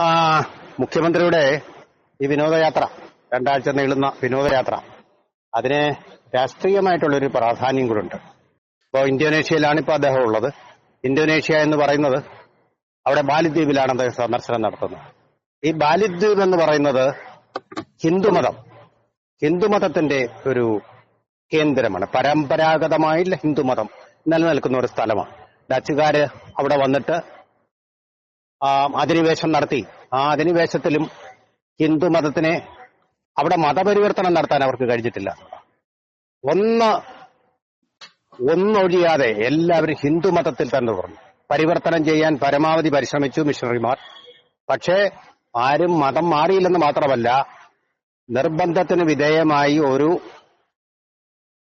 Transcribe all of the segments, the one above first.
ആ, മുഖ്യമന്ത്രിയുടെ ഈ വിനോദയാത്ര രണ്ടാഴ്ച നീളുന്ന വിനോദയാത്ര അതിന് രാഷ്ട്രീയമായിട്ടുള്ളൊരു പ്രാധാന്യം കൂടെ ഇപ്പോൾ ഇന്തോനേഷ്യയിലാണ് ഇപ്പോൾ അദ്ദേഹം ഉള്ളത്. ഇന്തോനേഷ്യ എന്ന് പറയുന്നത് അവിടെ ബാലിദ്വീപിലാണ് അദ്ദേഹം സന്ദർശനം നടത്തുന്നത്. ഈ ബാലിദ്വീപ് എന്ന് പറയുന്നത് ഹിന്ദുമതം ഹിന്ദുമതത്തിന്റെ ഒരു കേന്ദ്രമാണ്. പരമ്പരാഗതമായുള്ള ഹിന്ദുമതം നിലനിൽക്കുന്ന ഒരു സ്ഥലമാണ്. ഡച്ചുകാര് അവിടെ വന്നിട്ട് അധിനിവേശം നടത്തി. ആ അധിനിവേശത്തിലും ഹിന്ദു മതത്തിനെ അവിടെ മതപരിവർത്തനം നടത്താൻ അവർക്ക് കഴിഞ്ഞിട്ടില്ല. ഒന്ന് ഒന്നൊഴിയാതെ എല്ലാവരും ഹിന്ദു മതത്തിൽ തന്നെ തുടർന്നു. പരിവർത്തനം ചെയ്യാൻ പരമാവധി പരിശ്രമിച്ചു മിഷണറിമാർ. പക്ഷേ ആരും മതം മാറിയില്ലെന്ന് മാത്രമല്ല നിർബന്ധത്തിന് വിധേയമായി ഒരു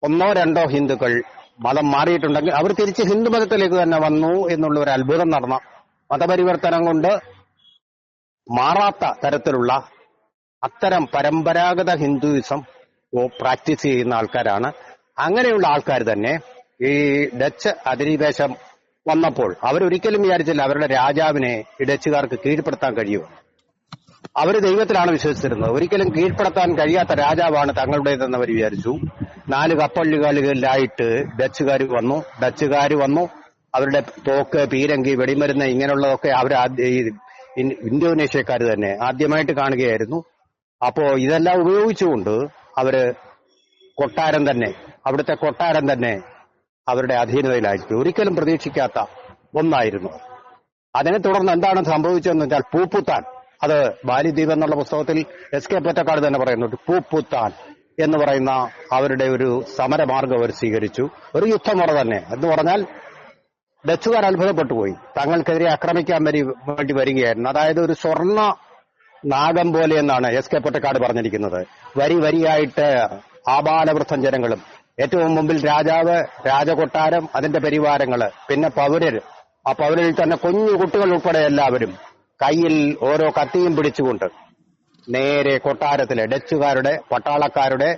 ഒന്നോ രണ്ടോ ഹിന്ദുക്കൾ മതം മാറിയിട്ടുണ്ടെങ്കിൽ അവർ തിരിച്ച് ഹിന്ദു മതത്തിലേക്ക് തന്നെ വന്നു എന്നുള്ള ഒരു അത്ഭുതം നടന്ന മതപരിവർത്തനം കൊണ്ട് മാറാത്ത തരത്തിലുള്ള അത്തരം പരമ്പരാഗത ഹിന്ദുയിസം പ്രാക്ടീസ് ചെയ്യുന്ന ആൾക്കാരാണ്. അങ്ങനെയുള്ള ആൾക്കാർ തന്നെ ഈ ഡച്ച് അധിനിവേശം വന്നപ്പോൾ അവരൊരിക്കലും വിചാരിച്ചില്ല അവരുടെ രാജാവിനെ ഈ ഡച്ചുകാർക്ക് കീഴ്പ്പെടുത്താൻ കഴിയുമോ. അവർ ദൈവത്തിലാണ് വിശ്വസിച്ചിരുന്നത്. ഒരിക്കലും കീഴ്പ്പെടുത്താൻ കഴിയാത്ത രാജാവാണ് തങ്ങളുടേതെന്ന് അവർ വിചാരിച്ചു. നാല് കപ്പലുകളിലായിട്ട് ഡച്ചുകാർ വന്നു. ഡച്ചുകാർ വന്നു. അവരുടെ തോക്ക് പീരങ്കി വെടിമരുന്ന് ഇങ്ങനെയുള്ളതൊക്കെ അവർ ഇന്തോനേഷ്യക്കാർ തന്നെ ആദ്യമായിട്ട് കാണുകയായിരുന്നു. അപ്പോ ഇതെല്ലാം ഉപയോഗിച്ചുകൊണ്ട് അവർ കൊട്ടാരം തന്നെ അവിടുത്തെ കൊട്ടാരം തന്നെ അവരുടെ അധീനതയിലായിരിക്കും. ഒരിക്കലും പ്രതീക്ഷിക്കാത്ത ഒന്നായിരുന്നു. അതിനെ തുടർന്ന് എന്താണ് സംഭവിച്ചതെന്ന് വെച്ചാൽ പൂപ്പുത്താൻ. അത് ബാലിദ്വീപ് എന്നുള്ള പുസ്തകത്തിൽ എസ് കെ പൊറ്റക്കാട് തന്നെ പറയുന്നുണ്ട്. പൂപ്പുത്താൻ എന്ന് പറയുന്ന അവരുടെ ഒരു സമരമാർഗം അവർ സ്വീകരിച്ചു. ഒരു യുദ്ധമുറ തന്നെ. എന്ന് പറഞ്ഞാൽ ഡച്ചുകാർ അത്ഭുതപ്പെട്ടു പോയി. തങ്ങൾക്കെതിരെ ആക്രമിക്കാൻ വരി വേണ്ടി വരികയായിരുന്നു. അതായത് ഒരു സ്വർണ നാഗം പോലെ എന്നാണ് എസ് കെ പൊട്ടക്കാട് പറഞ്ഞിരിക്കുന്നത്. വരി വരിയായിട്ട് ആബാലവൃദ്ധം ജനങ്ങളും ഏറ്റവും മുമ്പിൽ രാജാവ് രാജകൊട്ടാരം അതിന്റെ പരിവാരങ്ങൾ പിന്നെ പൗരർ ആ പൗരരിൽ തന്നെ കുഞ്ഞു കുട്ടികൾ ഉൾപ്പെടെ എല്ലാവരും കയ്യിൽ ഓരോ കത്തിയും പിടിച്ചുകൊണ്ട് നേരെ കൊട്ടാരത്തിലെ ഡച്ചുകാരുടെ പട്ടാളക്കാരുടെ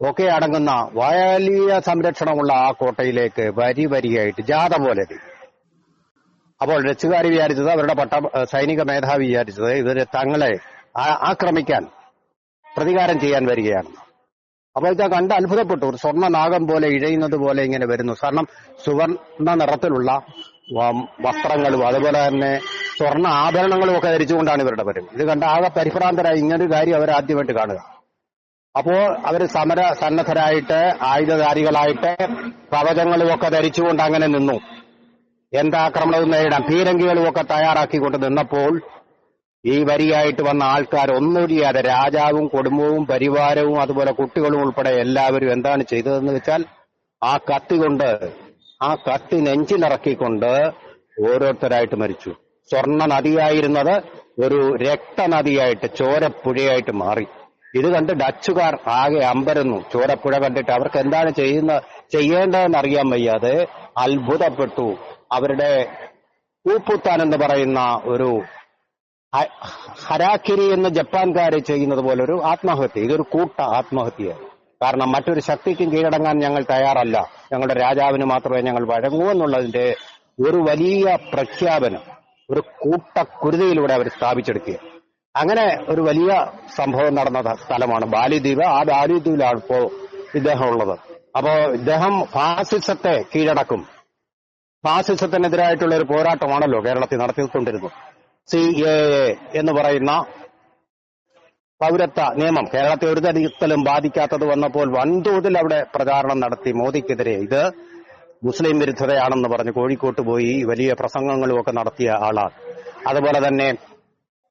ഒക്കെ അടങ്ങുന്ന വലിയ സംരക്ഷണമുള്ള ആ കോട്ടയിലേക്ക് വരി വരിയായിട്ട് ജാഥ പോലെ അപ്പോൾ ഡച്ചുകാർ വിചാരിച്ചത് അവരുടെ പട്ട സൈനിക മേധാവി വിചാരിച്ചത് ഇവർ തങ്ങളെ ആക്രമിക്കാൻ പ്രതികാരം ചെയ്യാൻ വരികയാണ്. അപ്പോൾ ഇത് കണ്ട് അത്ഭുതപ്പെട്ടു. ഒരു സ്വർണ നാഗം പോലെ ഇഴയുന്നത് പോലെ ഇങ്ങനെ വരുന്നു. കാരണം സുവർണ നിറത്തിലുള്ള വസ്ത്രങ്ങളും അതുപോലെ തന്നെ സ്വർണ ആഭരണങ്ങളും ഒക്കെ ധരിച്ചുകൊണ്ടാണ് ഇവരുടെ വരും ഇത് കണ്ട് ആകെ പരിഭ്രാന്തരായി. ഇങ്ങനൊരു കാര്യം അവർ ആദ്യമായിട്ട് കാണുക. അപ്പോ അവർ സമര സന്നദ്ധരായിട്ട് ആയുധധാരികളായിട്ട് കവചങ്ങളും ഒക്കെ ധരിച്ചുകൊണ്ട് അങ്ങനെ നിന്നു. എന്താക്രമണവും നേരിടാം പീരങ്കികളും ഒക്കെ തയ്യാറാക്കിക്കൊണ്ട് നിന്നപ്പോൾ ഈ വരിയായിട്ട് വന്ന ആൾക്കാർ ഒന്നൊഴിയാതെ രാജാവും കുടുംബവും പരിവാരവും അതുപോലെ കുട്ടികളും ഉൾപ്പെടെ എല്ലാവരും എന്താണ് ചെയ്തതെന്ന് വെച്ചാൽ ആ കത്തി കൊണ്ട് ആ കത്തി നെഞ്ചിലിറക്കിക്കൊണ്ട് ഓരോരുത്തരായിട്ട് മരിച്ചു. സ്വർണ നദിയായിരുന്നത് ഒരു രക്തനദിയായിട്ട് ചോരപ്പുഴയായിട്ട് മാറി. ഇത് കണ്ട് ഡച്ചുകാർ ആകെ അമ്പരന്നു. ചോരപ്പുഴ കണ്ടിട്ട് അവർക്ക് എന്താണ് ചെയ്യുന്ന ചെയ്യേണ്ടതെന്ന് അറിയാൻ വയ്യാതെ അത്ഭുതപ്പെട്ടു. അവരുടെ ഊപ്പുത്താൻ എന്ന് പറയുന്ന ഒരു ഹരാക്കിരി എന്ന് ജപ്പാൻകാര് ചെയ്യുന്നത് പോലെ ഒരു ആത്മഹത്യ. ഇതൊരു കൂട്ട ആത്മഹത്യയാണ്. കാരണം മറ്റൊരു ശക്തിക്കും കീഴടങ്ങാൻ ഞങ്ങൾ തയ്യാറല്ല. ഞങ്ങളുടെ രാജാവിന് മാത്രമേ ഞങ്ങൾ വഴങ്ങൂ എന്നുള്ളതിന്റെ ഒരു വലിയ പ്രഖ്യാപനം ഒരു കൂട്ടക്കുരുതിയിലൂടെ അവർ സ്ഥാപിച്ചെടുക്കുക. അങ്ങനെ ഒരു വലിയ സംഭവം നടന്ന സ്ഥലമാണ് ബാലിദ്വീപ്. ആ ബാലിദ്വീപിലാണ് ഇപ്പോ ഇദ്ദേഹം ഉള്ളത്. അപ്പോ ഇദ്ദേഹം ഫാസിസത്തെ കീഴടക്കും. ഫാസിസത്തിനെതിരായിട്ടുള്ള ഒരു പോരാട്ടമാണല്ലോ കേരളത്തിൽ നടത്തിക്കൊണ്ടിരുന്നത്. സി എ എ എന്ന് പറയുന്ന പൗരത്വ നിയമം കേരളത്തെ ഒരു തരത്തിലും ബാധിക്കാത്തത് വന്നപ്പോൾ വൻതോതിൽ അവിടെ പ്രചാരണം നടത്തി മോദിക്കെതിരെ. ഇത് മുസ്ലിം വിരുദ്ധതയാണെന്ന് പറഞ്ഞ് കോഴിക്കോട്ട് പോയി വലിയ പ്രസംഗങ്ങളും ഒക്കെ നടത്തിയ ആളാണ്. അതുപോലെ തന്നെ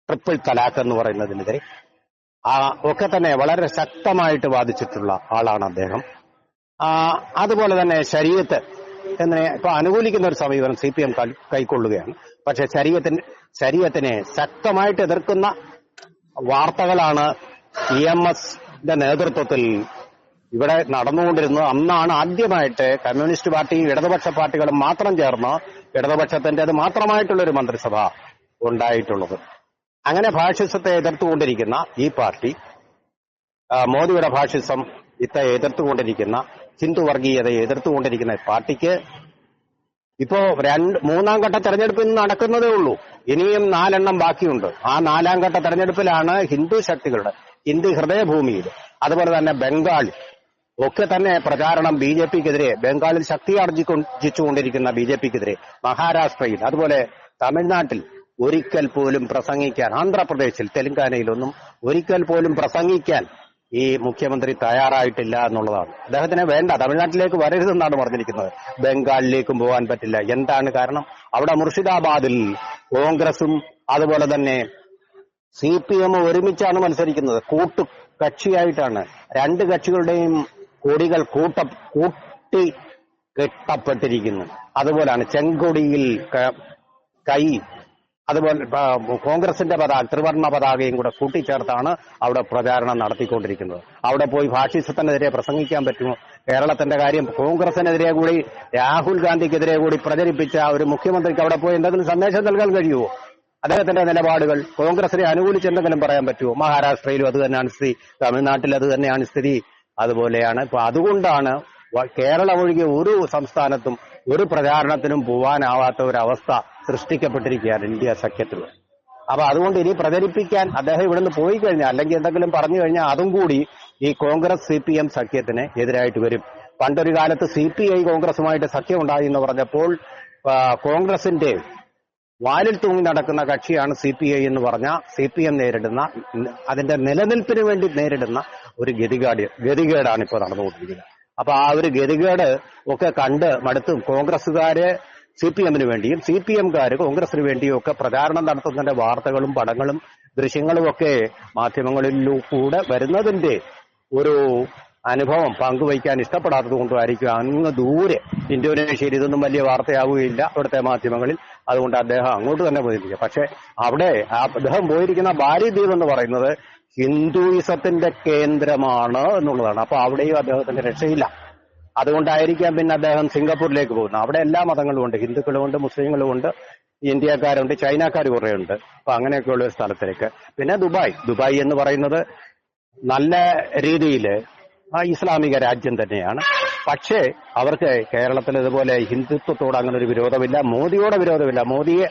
ട്രിപ്പിൾ തലാഖ് എന്ന് പറയുന്നതിനെതിരെ. ആ ഒക്കെ തന്നെ വളരെ ശക്തമായിട്ട് വാദിച്ചിട്ടുള്ള ആളാണ് അദ്ദേഹം. അതുപോലെ തന്നെ ശരീരത്ത് എന്നതിനെ ഇപ്പൊ അനുകൂലിക്കുന്ന ഒരു സമീപനം സി പി എം കൈക്കൊള്ളുകയാണ്. പക്ഷെ ശരീരത്തിന് ശരീരത്തിനെ ശക്തമായിട്ട് എതിർക്കുന്ന വാർത്തകളാണ് ഇ എം എസിന്റെ നേതൃത്വത്തിൽ ഇവിടെ നടന്നുകൊണ്ടിരുന്നത്. അന്നാണ് ആദ്യമായിട്ട് കമ്മ്യൂണിസ്റ്റ് പാർട്ടിയും ഇടതുപക്ഷ പാർട്ടികളും മാത്രം ചേർന്ന് ഇടതുപക്ഷത്തിന്റേത് മാത്രമായിട്ടുള്ള ഒരു മന്ത്രിസഭ ഉണ്ടായിട്ടുള്ളത്. അങ്ങനെ ഫാഷിസത്തെ എതിർത്തുകൊണ്ടിരിക്കുന്ന ഈ പാർട്ടി മോദിയുടെ ഫാഷിസം ഇത്തെ എതിർത്തുകൊണ്ടിരിക്കുന്ന ഹിന്ദു വർഗീയതയെ എതിർത്തുകൊണ്ടിരിക്കുന്ന പാർട്ടിക്ക് ഇപ്പോ രണ്ട് മൂന്നാം ഘട്ട തെരഞ്ഞെടുപ്പ് ഇന്ന് നടക്കുന്നതേ ഉള്ളൂ. ഇനിയും നാലെണ്ണം ബാക്കിയുണ്ട്. ആ നാലാം ഘട്ട തെരഞ്ഞെടുപ്പിലാണ് ഹിന്ദു ശക്തികളുടെ ഹിന്ദു ഹൃദയഭൂമിയിൽ അതുപോലെ തന്നെ ബംഗാളിൽ ഒക്കെ തന്നെ പ്രചാരണം ബി ജെ പിക്കെതിരെ ബംഗാളിൽ ശക്തി ആർജിച്ചുകൊണ്ടിരിക്കുന്ന ബി ജെ പിക്കെതിരെ മഹാരാഷ്ട്രയിൽ അതുപോലെ തമിഴ്നാട്ടിൽ ഒരിക്കൽ പോലും പ്രസംഗിക്കാൻ ആന്ധ്രാപ്രദേശിൽ തെലങ്കാനയിലൊന്നും ഒരിക്കൽ പോലും പ്രസംഗിക്കാൻ ഈ മുഖ്യമന്ത്രി തയ്യാറായിട്ടില്ല എന്നുള്ളതാണ്. അദ്ദേഹത്തിന് വേണ്ട തമിഴ്നാട്ടിലേക്ക് വരരുതെന്നാണ് പറഞ്ഞിരിക്കുന്നത്. ബംഗാളിലേക്കും പോകാൻ പറ്റില്ല. എന്താണ് കാരണം? അവിടെ മുർഷിദാബാദിൽ കോൺഗ്രസും അതുപോലെ തന്നെ സി പി എം ഒരുമിച്ചാണ് മത്സരിക്കുന്നത്. കൂട്ടു കക്ഷിയായിട്ടാണ്. രണ്ട് കക്ഷികളുടെയും കൊടികൾ കൂട്ട കൂട്ടി കെട്ടപ്പെട്ടിരിക്കുന്നു. അതുപോലാണ് ചെങ്കൊടിയിൽ കൈ അതുപോലെ കോൺഗ്രസിന്റെ പതാക ത്രിവർണ പതാകയും കൂടെ കൂട്ടിച്ചേർത്താണ് അവിടെ പ്രചാരണം നടത്തിക്കൊണ്ടിരിക്കുന്നത്. അവിടെ പോയി ഫാഷിസത്തിനെതിരെ പ്രസംഗിക്കാൻ പറ്റുമോ? കേരളത്തിന്റെ കാര്യം കോൺഗ്രസിനെതിരെ കൂടി രാഹുൽ ഗാന്ധിക്കെതിരെ കൂടി പ്രചരിപ്പിച്ച ഒരു മുഖ്യമന്ത്രിക്ക് അവിടെ പോയി എന്തെങ്കിലും സന്ദേശം നൽകാൻ കഴിയുമോ? അദ്ദേഹത്തിന്റെ നിലപാടുകൾ കോൺഗ്രസിനെ അനുകൂലിച്ച് എന്തെങ്കിലും പറയാൻ പറ്റുമോ? മഹാരാഷ്ട്രയിലും അത് തന്നെയാണ് സ്ഥിതി തമിഴ്നാട്ടിൽ അത് തന്നെയാണ് സ്ഥിതി. അതുപോലെയാണ് ഇപ്പൊ അതുകൊണ്ടാണ് കേരളം ഒഴികെ ഒരു സംസ്ഥാനത്തും ഒരു പ്രചാരണത്തിനും പോവാനാവാത്ത ഒരു അവസ്ഥ സൃഷ്ടിക്കപ്പെട്ടിരിക്കുകയാണ് ഇന്ത്യ സഖ്യത്തിൽ അപ്പൊ അതുകൊണ്ട് ഇനി പ്രചരിപ്പിക്കാൻ അദ്ദേഹം ഇവിടുന്ന് പോയി കഴിഞ്ഞാൽ അല്ലെങ്കിൽ എന്തെങ്കിലും പറഞ്ഞു കഴിഞ്ഞാൽ അതും കൂടി ഈ കോൺഗ്രസ് സി പി എം സഖ്യത്തിന് എതിരായിട്ട് വരും. പണ്ടൊരു കാലത്ത് സി പി ഐ കോൺഗ്രസുമായിട്ട് സഖ്യം ഉണ്ടായി എന്ന് പറഞ്ഞപ്പോൾ കോൺഗ്രസിന്റെ വാലിൽ തൂങ്ങി നടക്കുന്ന കക്ഷിയാണ് സി പി ഐ എന്ന് പറഞ്ഞ സി പി എം നേരിടുന്ന അതിന്റെ നിലനിൽപ്പിന് വേണ്ടി നേരിടുന്ന ഒരു ഗതികേട് ഗതികേടാണ് ഇപ്പോൾ നടന്നുകൊണ്ടിരിക്കുന്നത്. അപ്പൊ ആ ഒരു ഗതികേട് ഒക്കെ കണ്ട് മടുത്തും കോൺഗ്രസ്സുകാര് സി പി എമ്മിന് വേണ്ടിയും സി പി എംകാര് കോൺഗ്രസിന് വേണ്ടിയും ഒക്കെ പ്രചാരണം നടത്തുന്നതിന്റെ വാർത്തകളും പടങ്ങളും ദൃശ്യങ്ങളും ഒക്കെ മാധ്യമങ്ങളിലൂടെ വരുന്നതിന്റെ ഒരു അനുഭവം പങ്കുവയ്ക്കാൻ ഇഷ്ടപ്പെടാത്തത് കൊണ്ടുമായിരിക്കും അങ്ങ് ദൂരെ ഇന്തോനേഷ്യയിൽ ഇതൊന്നും വലിയ വാർത്തയാവുകയില്ല അവിടുത്തെ മാധ്യമങ്ങളിൽ. അതുകൊണ്ട് അദ്ദേഹം അങ്ങോട്ട് തന്നെ പോയിരിക്കുക. പക്ഷെ അവിടെ അദ്ദേഹം പോയിരിക്കുന്ന ബാലിദ്വീപ് എന്ന് പറയുന്നത് ഹിന്ദുയിസത്തിന്റെ കേന്ദ്രമാണ് എന്നുള്ളതാണ്. അപ്പൊ അവിടെയും അദ്ദേഹത്തിന്റെ രക്ഷയില്ല. അതുകൊണ്ടായിരിക്കാം പിന്നെ അദ്ദേഹം സിംഗപ്പൂരിലേക്ക് പോകുന്നത്. അവിടെ എല്ലാ മതങ്ങളും ഉണ്ട്. ഹിന്ദുക്കളും ഉണ്ട് മുസ്ലിങ്ങളും ഉണ്ട് ഇന്ത്യക്കാരുണ്ട് ചൈനക്കാർ കുറെ ഉണ്ട് അപ്പൊ അങ്ങനെയൊക്കെയുള്ള ഒരു സ്ഥലത്തിലേക്ക്. പിന്നെ ദുബായ്. ദുബായ് എന്ന് പറയുന്നത് നല്ല രീതിയിൽ ഇസ്ലാമിക രാജ്യം തന്നെയാണ്. പക്ഷേ അവർക്ക് കേരളത്തിൽ ഇതുപോലെ ഹിന്ദുത്വത്തോട് അങ്ങനെ ഒരു വിരോധമില്ല മോദിയോടെ വിരോധമില്ല. മോദിയെ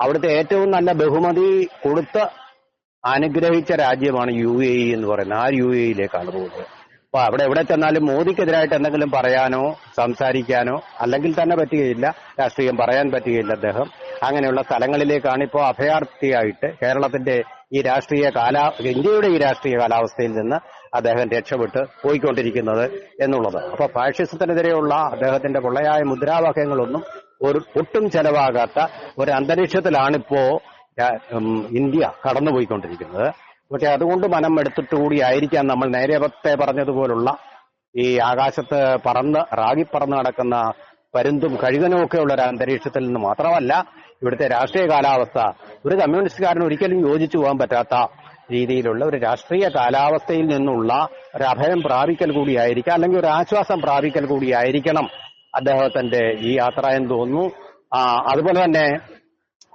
അവിടുത്തെ ഏറ്റവും നല്ല ബഹുമതി കൊടുത്ത് അനുഗ്രഹിച്ച രാജ്യമാണ് യു എ ഇ എന്ന് പറയുന്നത്. ആ യു എ ഇയിലേക്കാണ് പോകുന്നത്. അപ്പൊ അവിടെ എവിടെ ചെന്നാലും മോദിക്കെതിരായിട്ട് എന്തെങ്കിലും പറയാനോ സംസാരിക്കാനോ അല്ലെങ്കിൽ തന്നെ പറ്റുകയില്ല രാഷ്ട്രീയം പറയാൻ പറ്റുകയില്ല അദ്ദേഹം. അങ്ങനെയുള്ള സ്ഥലങ്ങളിലേക്കാണ് ഇപ്പോൾ അഭയാർത്ഥിയായിട്ട് കേരളത്തിന്റെ ഈ രാഷ്ട്രീയ കാലാ ഇന്ത്യയുടെ ഈ രാഷ്ട്രീയ കാലാവസ്ഥയിൽ നിന്ന് അദ്ദേഹം രക്ഷപ്പെട്ട് പോയിക്കൊണ്ടിരിക്കുന്നത് എന്നുള്ളത്. അപ്പൊ ഫാഷിസത്തിനെതിരെയുള്ള അദ്ദേഹത്തിന്റെ പൊള്ളയായ മുദ്രാവാക്യങ്ങളൊന്നും ഒരു ഒട്ടും ചെലവാകാത്ത ഒരു അന്തരീക്ഷത്തിലാണിപ്പോ ഇന്ത്യ കടന്നുപോയിക്കൊണ്ടിരിക്കുന്നത്. പക്ഷെ അതുകൊണ്ട് മനം എടുത്തിട്ട് കൂടിയായിരിക്കാം നമ്മൾ നേരത്തെ പറഞ്ഞതുപോലുള്ള ഈ ആകാശത്ത് പറന്ന് റാഗി പറന്ന് നടക്കുന്ന പരുന്തും കഴുകനും ഒക്കെ ഉള്ള ഒരു അന്തരീക്ഷത്തിൽ നിന്ന് മാത്രമല്ല ഇവിടുത്തെ രാഷ്ട്രീയ കാലാവസ്ഥ. ഒരു കമ്മ്യൂണിസ്റ്റുകാരന് ഒരിക്കലും യോജിച്ചു പോകാൻ പറ്റാത്ത രീതിയിലുള്ള ഒരു രാഷ്ട്രീയ കാലാവസ്ഥയിൽ നിന്നുള്ള ഒരു അഭയം പ്രാപിക്കൽ കൂടിയായിരിക്കാം അല്ലെങ്കിൽ ഒരു ആശ്വാസം പ്രാപിക്കൽ കൂടിയായിരിക്കണം അദ്ദേഹത്തിന്റെ ഈ യാത്ര എന്ന് തോന്നുന്നു. അതുപോലെ തന്നെ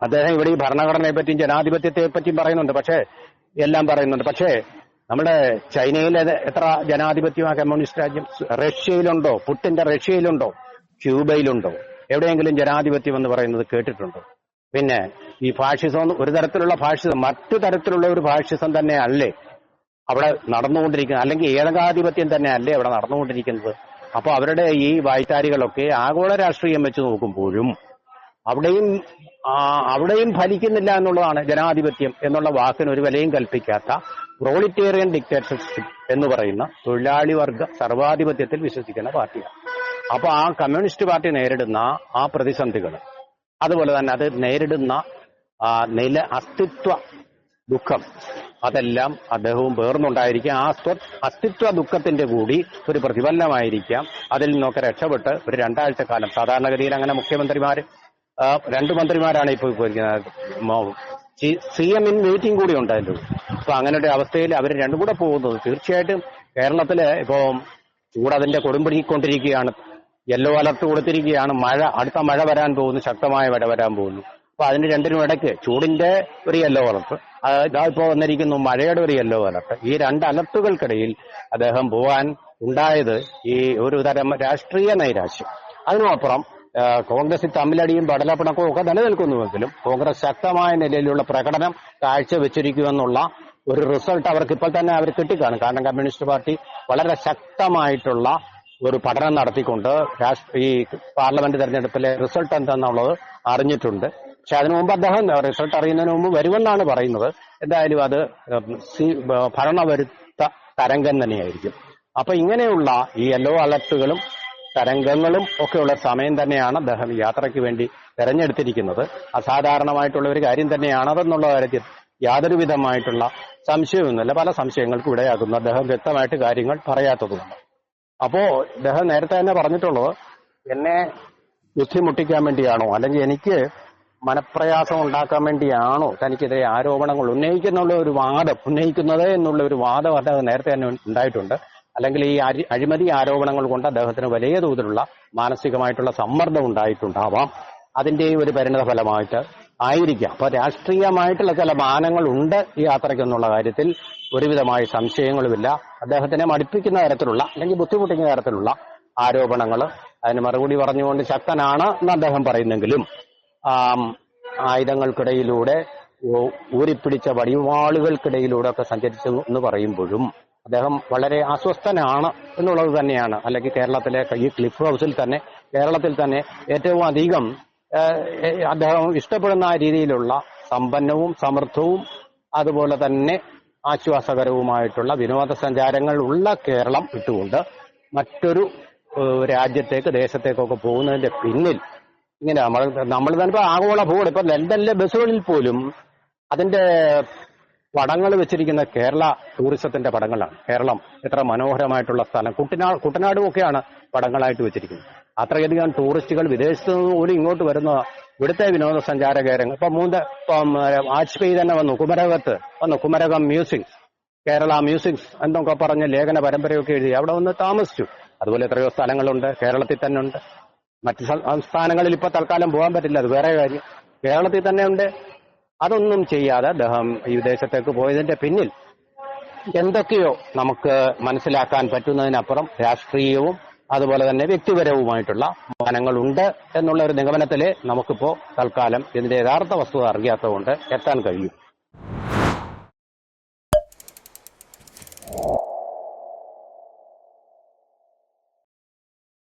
അദ്ദേഹം ഇവിടെ ഈ ഭരണഘടനയെ പറ്റിയും ജനാധിപത്യത്തെ പറ്റിയും പറയുന്നുണ്ട്. പക്ഷേ എല്ലാം പറയുന്നുണ്ട്. പക്ഷേ നമ്മുടെ ചൈനയിൽ എത്ര ജനാധിപത്യമാ കമ്മ്യൂണിസ്റ്റ് രാജ്യം? റഷ്യയിലുണ്ടോ? പുട്ടിന്റെ റഷ്യയിലുണ്ടോ? ക്യൂബയിലുണ്ടോ? എവിടെയെങ്കിലും ജനാധിപത്യം എന്ന് പറയുന്നത് കേട്ടിട്ടുണ്ടോ? പിന്നെ ഈ ഫാഷിസം ഒരു തരത്തിലുള്ള ഫാഷിസം മറ്റു തരത്തിലുള്ള ഒരു ഫാഷിസം തന്നെ അല്ലേ? അവിടെ നടന്നുകൊണ്ടിരിക്കുന്നത് അല്ലെങ്കിൽ ഏകാധിപത്യം തന്നെ അല്ലേ അവിടെ നടന്നുകൊണ്ടിരിക്കുന്നത്? അപ്പോൾ അവരുടെ ഈ വായ്ത്താരികളൊക്കെ ആഗോള രാഷ്ട്രീയം വെച്ച് നോക്കുമ്പോഴും അവിടെയും അവിടെയും ഫലിക്കുന്നില്ല എന്നുള്ളതാണ് ജനാധിപത്യം എന്നുള്ള വാക്കിന് ഒരു വിലയും കൽപ്പിക്കാത്ത പ്രോളിറ്റേറിയൻ ഡിക്റ്റേറ്റർഷിപ്പ് എന്ന് പറയുന്ന തൊഴിലാളി വർഗ സർവാധിപത്യത്തിൽ വിശ്വസിക്കുന്ന പാർട്ടിയാണ്. അപ്പൊ ആ കമ്മ്യൂണിസ്റ്റ് പാർട്ടി നേരിടുന്ന ആ പ്രതിസന്ധികൾ അതുപോലെ തന്നെ അത് നേരിടുന്ന നില അസ്തിത്വ ദുഃഖം അതെല്ലാം അദ്ദേഹവും പേർന്നുണ്ടായിരിക്കാം. ആ അസ്തിത്വ ദുഃഖത്തിന്റെ കൂടി ഒരു പ്രതിഫലനമായിരിക്കാം. അതിൽ നിന്നൊക്കെ രക്ഷപ്പെട്ട് ഒരു രണ്ടാഴ്ച കാലം സാധാരണഗതിയിൽ അങ്ങനെ മുഖ്യമന്ത്രിമാർ രണ്ട് മന്ത്രിമാരാണ് ഇപ്പോൾ പോയിരിക്കുന്നത്. സി എം ഇൻ മീറ്റിംഗ് കൂടി ഉണ്ടായിരുന്നു. അപ്പൊ അങ്ങനെ ഒരു അവസ്ഥയിൽ അവർ രണ്ടും കൂടെ പോകുന്നത്. തീർച്ചയായിട്ടും കേരളത്തിൽ ഇപ്പോ ചൂട് അതിന്റെ കൊടുമ്പിടിക്കൊണ്ടിരിക്കുകയാണ്. യെല്ലോ അലർട്ട് കൊടുത്തിരിക്കുകയാണ്. മഴ അടുത്ത മഴ വരാൻ പോകുന്നു. ശക്തമായ മഴ വരാൻ പോകുന്നു. അപ്പൊ അതിന് രണ്ടിനും ഇടയ്ക്ക് ചൂടിന്റെ ഒരു യെല്ലോ അലർട്ട്. ഇതാ ഇപ്പോൾ വന്നിരിക്കുന്നു മഴയുടെ ഒരു യെല്ലോ അലർട്ട്. ഈ രണ്ട് അലർട്ടുകൾക്കിടയിൽ അദ്ദേഹം പോവാൻ ഉണ്ടായത് ഈ ഒരു തരം രാഷ്ട്രീയ നൈരാശ്യം. അതിനുമപ്പുറം ആ, കോൺഗ്രസിൽ തമ്മിലടിയും പടലപ്പിണക്കവും ഒക്കെ നിലനിൽക്കുന്നുവെങ്കിലും കോൺഗ്രസ് ശക്തമായ നിലയിലുള്ള പ്രകടനം കാഴ്ചവെച്ചിരിക്കുമെന്നുള്ള ഒരു റിസൾട്ട് അവർക്ക് ഇപ്പോൾ തന്നെ അവർ കിട്ടിക്കാണും. കാരണം കമ്മ്യൂണിസ്റ്റ് പാർട്ടി വളരെ ശക്തമായിട്ടുള്ള ഒരു പഠനം നടത്തിക്കൊണ്ട് ഈ പാർലമെന്റ് തെരഞ്ഞെടുപ്പിലെ റിസൾട്ട് എന്താണെന്നുള്ളത് അറിഞ്ഞിട്ടുണ്ട്. പക്ഷെ അതിനു മുമ്പ് അദ്ദേഹം റിസൾട്ട് അറിയുന്നതിന് മുമ്പ് വരുമെന്നാണ് പറയുന്നത്. എന്തായാലും അത് ഭരണവരുത്ത തരംഗം തന്നെയായിരിക്കും. അപ്പൊ ഇങ്ങനെയുള്ള ഈ യെല്ലോ അലർട്ടുകളും തരംഗങ്ങളും ഒക്കെയുള്ള സമയം തന്നെയാണ് അദ്ദേഹം യാത്രയ്ക്ക് വേണ്ടി തെരഞ്ഞെടുത്തിരിക്കുന്നത്. അസാധാരണമായിട്ടുള്ള ഒരു കാര്യം തന്നെയാണ് അതെന്നുള്ള കാര്യത്തിൽ യാതൊരുവിധമായിട്ടുള്ള സംശയമൊന്നുമില്ല. പല സംശയങ്ങൾക്കും ഇടയാക്കുന്നു അദ്ദേഹം വ്യക്തമായിട്ട് കാര്യങ്ങൾ പറയാത്തതുകൊണ്ട്. അപ്പോ അദ്ദേഹം നേരത്തെ തന്നെ പറഞ്ഞിട്ടുള്ളത് എന്നെ ബുദ്ധിമുട്ടിക്കാൻ വേണ്ടിയാണോ അല്ലെങ്കിൽ എനിക്ക് മനപ്രയാസം ഉണ്ടാക്കാൻ വേണ്ടിയാണോ തനിക്കെതിരെ ആരോപണങ്ങൾ ഉന്നയിക്കുന്നുള്ള ഒരു വാദം ഉന്നയിക്കുന്നത് എന്നുള്ള ഒരു വാദം അദ്ദേഹം നേരത്തെ തന്നെ ഉണ്ടായിട്ടുണ്ട്. അല്ലെങ്കിൽ ഈ അഴിമതി ആരോപണങ്ങൾ കൊണ്ട് അദ്ദേഹത്തിന് വലിയ തോതിലുള്ള മാനസികമായിട്ടുള്ള സമ്മർദ്ദം ഉണ്ടായിട്ടുണ്ടാവാം. അതിന്റെ ഒരു പരിണത ഫലമായിട്ട് ആയിരിക്കാം. അപ്പൊ രാഷ്ട്രീയമായിട്ടുള്ള ചില മാനങ്ങൾ ഉണ്ട് ഈ യാത്രയ്ക്ക് എന്നുള്ള കാര്യത്തിൽ ഒരുവിധമായ സംശയങ്ങളുമില്ല. അദ്ദേഹത്തിനെ മടുപ്പിക്കുന്ന തരത്തിലുള്ള അല്ലെങ്കിൽ ബുദ്ധിമുട്ടിക്കുന്ന തരത്തിലുള്ള ആരോപണങ്ങൾ അതിന് മറുപടി പറഞ്ഞുകൊണ്ട് ശക്തനാണ് എന്ന് അദ്ദേഹം പറയുന്നെങ്കിലും ആയുധങ്ങൾക്കിടയിലൂടെ ഊരിപ്പിടിച്ച വടിവാളുകൾക്കിടയിലൂടെ ഒക്കെ സഞ്ചരിച്ചു എന്ന് പറയുമ്പോഴും അദ്ദേഹം വളരെ അസ്വസ്ഥനാണ് എന്നുള്ളത് തന്നെയാണ്. അല്ലെങ്കിൽ കേരളത്തിലെ ഈ ക്ലിഫ് ഹൗസിൽ തന്നെ കേരളത്തിൽ തന്നെ ഏറ്റവും അധികം അദ്ദേഹം ഇഷ്ടപ്പെടുന്ന രീതിയിലുള്ള സമ്പന്നവും സമൃദ്ധവും അതുപോലെ തന്നെ ആശ്വാസകരവുമായിട്ടുള്ള വിനോദസഞ്ചാരങ്ങൾ ഉള്ള കേരളം ഇട്ടുകൊണ്ട് മറ്റൊരു രാജ്യത്തേക്ക് ദേശത്തേക്കൊക്കെ പോകുന്നതിന്റെ പിന്നിൽ ഇങ്ങനെ നമ്മൾ നമ്മൾ തന്നെ ഇപ്പൊ ആഗോള ഭൂഗോളം ഇപ്പൊ ലണ്ടനിലെ ബസ്സുകളിൽ പോലും അതിന്റെ പടങ്ങൾ വെച്ചിരിക്കുന്ന കേരള ടൂറിസത്തിന്റെ പടങ്ങളാണ്. കേരളം എത്ര മനോഹരമായിട്ടുള്ള സ്ഥലം. കുട്ടനാട് കുട്ടനാടും ഒക്കെയാണ് പടങ്ങളായിട്ട് വെച്ചിരിക്കുന്നത്. അത്രയധികം ടൂറിസ്റ്റുകൾ വിദേശത്ത് നിന്ന് പോലും ഇങ്ങോട്ട് വരുന്ന ഇവിടുത്തെ വിനോദസഞ്ചാര കേന്ദ്രങ്ങൾ ഇപ്പൊ മൂന്ന് വാജ്പേയി തന്നെ വന്നു. കുമരകത്ത് വന്നു. കുമരകം മ്യൂസിക്സ് കേരള മ്യൂസിക്സ് എന്നൊക്കെ പറഞ്ഞ ലേഖന പരമ്പരയൊക്കെ എഴുതി. അവിടെ വന്ന് താമസിച്ചു. അതുപോലെ എത്രയോ സ്ഥലങ്ങളുണ്ട്. കേരളത്തിൽ തന്നെ ഉണ്ട്. മറ്റ് സംസ്ഥാനങ്ങളിൽ ഇപ്പൊ തൽക്കാലം പോകാൻ പറ്റില്ല. അത് വേറെ കാര്യം. കേരളത്തിൽ തന്നെ ഉണ്ട്. അതൊന്നും ചെയ്യാതെ അദ്ദേഹം ഈ വിദേശത്തേക്ക് പോയതിന്റെ പിന്നിൽ എന്തൊക്കെയോ നമുക്ക് മനസ്സിലാക്കാൻ പറ്റുന്നതിനപ്പുറം രാഷ്ട്രീയവും അതുപോലെ തന്നെ വ്യക്തിപരവുമായിട്ടുള്ള മാനങ്ങൾ ഉണ്ട് എന്നുള്ള ഒരു നിഗമനത്തിലെ നമുക്കിപ്പോ തൽക്കാലം ഇതിന്റെ യഥാർത്ഥ വസ്തുത അറിയാത്തതുകൊണ്ട് എത്താൻ കഴിയും.